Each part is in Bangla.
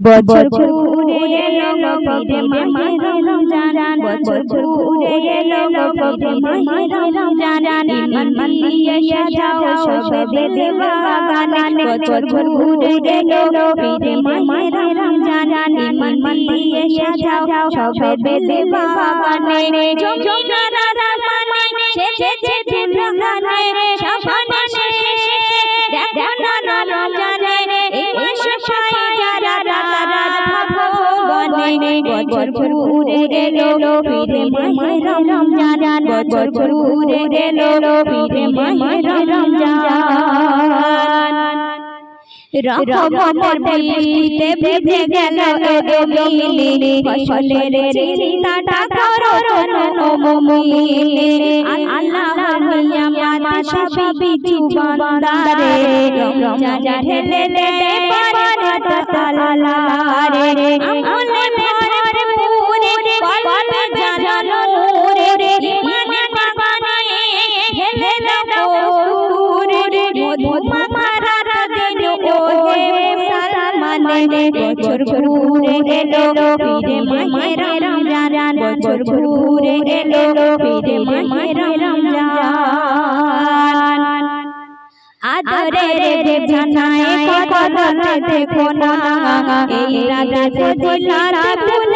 বছর ঘুরে এলো নবীর মাহে রমজান বছর ঘুরে এলো নবীর মাহে রমজান ইমান দিয়ে সাজাও সবে দিলে বাগানে বছর ঘুরে এলো নবীর মাহে রমজান ইমান দিয়ে সাজাও সবে দিলে বাগানে জমিদারা রামানে সেজে দুলহানে সবানে বছর ঘুরে এলো ফিরে মাহে রমজান। বছর ঘুরে এলো ফিরে মাহে রমজান। রহমতের বৃষ্টিতে ভিজে গেল এদমিলি ফসলের চিন্তাটা করো নমমিলি আল্লাহর নিয়ামত সবই জুবানদারে রমজান ঢেলে দে আমলে পুরে জানানো রে ইমানে বছর ঘুরে এলো ফিরে মাহে রমজান বছর ঘুরে এলো ফিরে মাহে রমজান আদরে রে জানায় কত দেখো না এই রাতে ফজিলত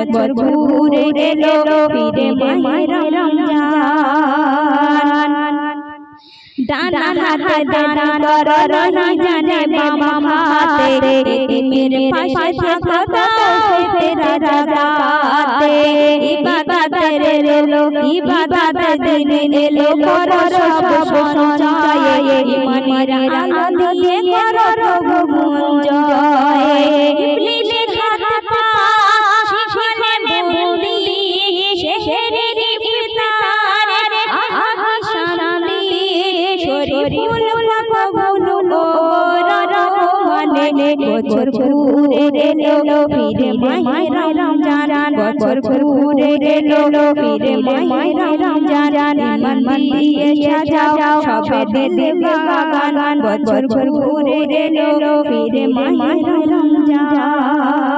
বছর ঘুরে এলো, ফিরে মাহে রমজান। ডানা হাতে দান কর রহি জানে বাবা হাতে মেরে পাশে থাকো তেরা জাগাতে। ইবাদতের এলো ইবাদতের দিন এলো, কর সব সঞ্চয়। ইমানের আলো দিয়ে কর প্রভু জয়। বছর ঘুরে এলো ফিরে মাহে রমজান বছর ঘুরে এলো ফিরে মাহে রমজান ইমান দিয়ে সাজাও সবে দিলে বাগান। বছর ঘুরে এলো ফিরে মাহে রমজান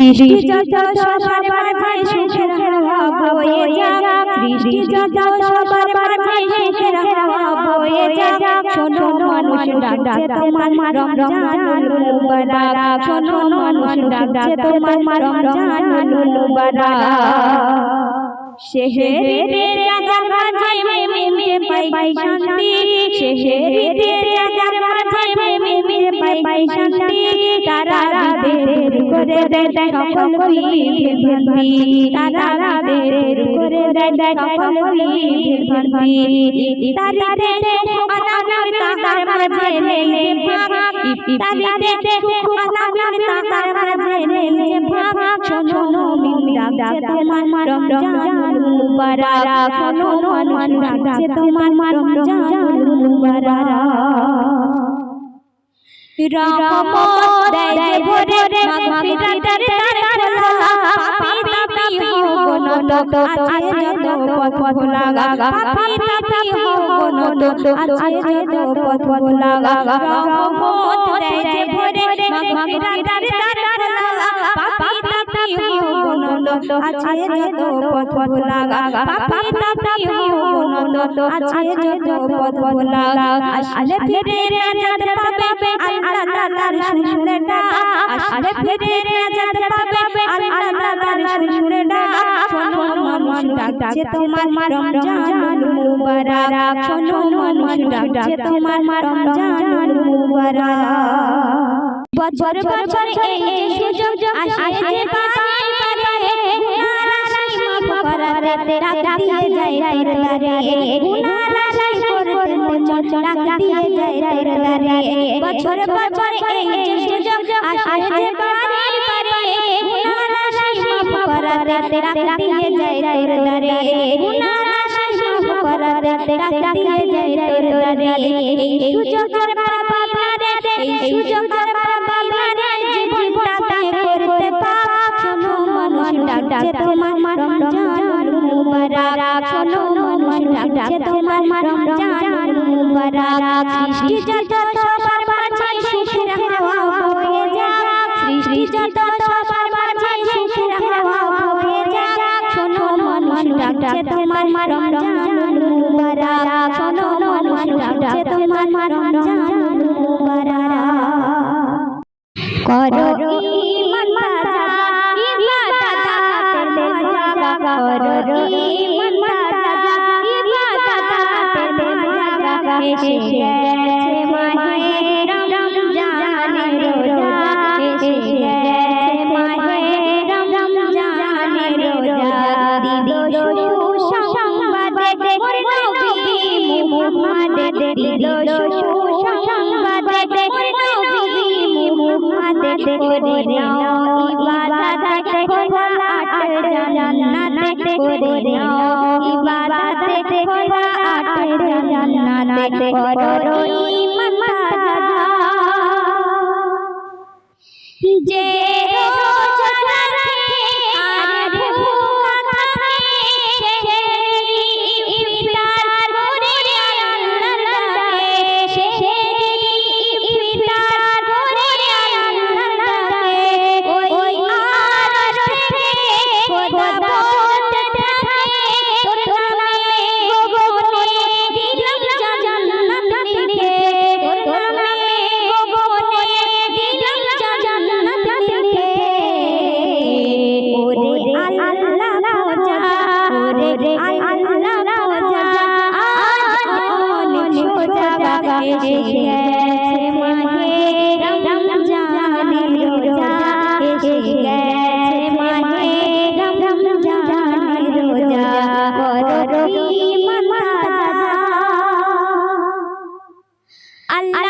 সৃষ্টি যত সবার মাঝে সুখের হাওয়া বয়ে যাক সৃষ্টি যত সবার মাঝে সুখের হাওয়া বয়ে যাক শোনো মানুষ ডাকছে তোমার রমজানুল মুবারক শোনো মানুষ ডাকছে তোমার রমজানুল মুবারক শেহরে রাজার মাঝে মেমে পাই শান্তি। শেহরে রাজার মাঝে মেমে পাই শান্তি। তারা বের করে দেয় সকল বিভ্রান্তি তারা বের করে দেয় সকল বিভ্রান্তি তারিতে আনাগার তাহার মাঝে নেলে ভাগ ইফতারিতে আনাগার তাহার মাঝে নেলে ভাগ শোনো মিন্দা তোমার রমজানুল মুবারক শোনো মানুষ তোমার রমজানুল মুবারক রহমত দেয় ভরে মাগফিরাতের দ্বার পাপি তাপি হব নত আছে যত পথ খোলা পাপি তাপি হব নত আছে যত পথ খোলা রহমত দেয় ভরে মাগফিরাতের দ্বার পাপি তাপি আছে যত পথ খোলা পাপি তাপি হব আছে যত পথ খোলা আসলে ফিরে রাজাত পাবে আল্লাহ তাআলার শুনে আসলে ফিরে রাজাত পাবে আল্লাহ তাআলার শুনে শোনো মানুষ ডাকছে তোমার রমজানুল মুবারক, শোনো মানুষ ডাকছে তোমার রমজানুল মুবারক। বছর বছর এই যে সুযোগ আসে যে বারে বারে গুনার আশায় মাফ করাতে ডাক দিয়ে যায় তোর দারে গুনার আশাই করতে মন ডাক দিয়ে যায় তোর দারে বছর বছর এই যে সুযোগ আসে যে বারে বারে মাফ করাতে ডাক দিয়ে যায় তোর দারে গুনার মাফ করাতে ডাক দিয়ে যায় তোর দারে সুযোগের পাবি না রে সুযোগের তোমার রমজান মুবারক শোনো মানুষ ডাকছে তোমার রমজান মুবারক। সৃষ্টি যত সবার মাঝে সুখের হাওয়া বয়ে যাক। সৃষ্টি যত সবার মাঝে সুখের হাওয়া বয়ে যাক। শোনো মানুষ ডাকছে তোমার রমজান মুবারক। শোনো মানুষ ডাকছে তোমার রমজান মুবারক। করো এসে গেছে মাহে রমজানের রোজা। এসে গেছে মাহে রমজানের রোজা। দিল সুসংবাদে মোর নবী মুহাম্মদ দিল সুসংবাদে মোর নবী মুহাম্মদ করে নাও ইবাদত খোলা আট জান্নাত করে নাও ইবাদত খোলা জান্নাত আল্লাহ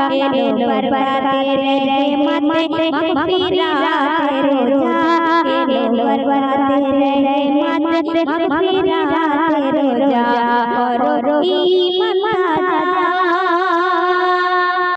সাজা এলো বরবাদের মাতে মগফিরাতের রোজা এলো বরবাদের মাতে মগফিরাতের রোজা করো